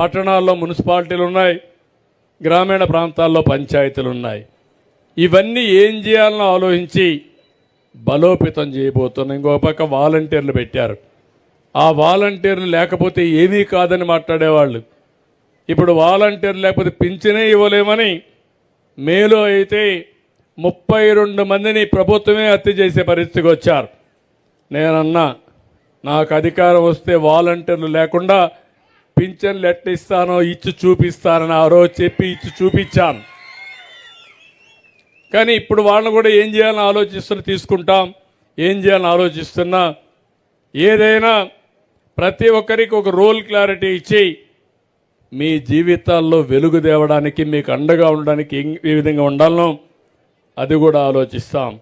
పట్టణాల్లో మున్సిపాలిటీలు ఉన్నాయి గ్రామీణ ప్రాంతాల్లో పంచాయతీలు ఉన్నాయి ఇవన్నీ ఏం చేయాలని ఆలోచించి బలోపేతం చేయబోతున్నాం. ఇంకో పక్క వాలంటీర్లు పెట్టారు. ఆ వాలంటీర్లు లేకపోతే ఏమీ కాదని మాట్లాడేవాళ్ళు. ఇప్పుడు వాలంటీర్లు లేకపోతే పింఛనే ఇవ్వలేమని మేలో అయితే ముప్పై రెండు మందిని ప్రభుత్వమే హత్య చేసే పరిస్థితికి వచ్చారు. నేనన్నా నాకు అధికారం వస్తే వాలంటీర్లు లేకుండా పింఛన్లు ఎట్లా ఇస్తానో ఇచ్చి చూపిస్తానని ఆ రోజు చెప్పి ఇచ్చి చూపించాను కానీ ఇప్పుడు వాళ్ళని కూడా ఏం చేయాలని ఆలోచిస్తున్న తీసుకుంటాం. ఏం చేయాలని ఆలోచిస్తున్నా? ఏదైనా ప్రతి ఒక్కరికి ఒక రోల్ క్లారిటీ ఇచ్చి మీ జీవితాల్లో వెలుగు తేవడానికి మీకు అండగా ఉండడానికి ఏ విధంగా ఉండాలనో అది కూడా ఆలోచిస్తాం.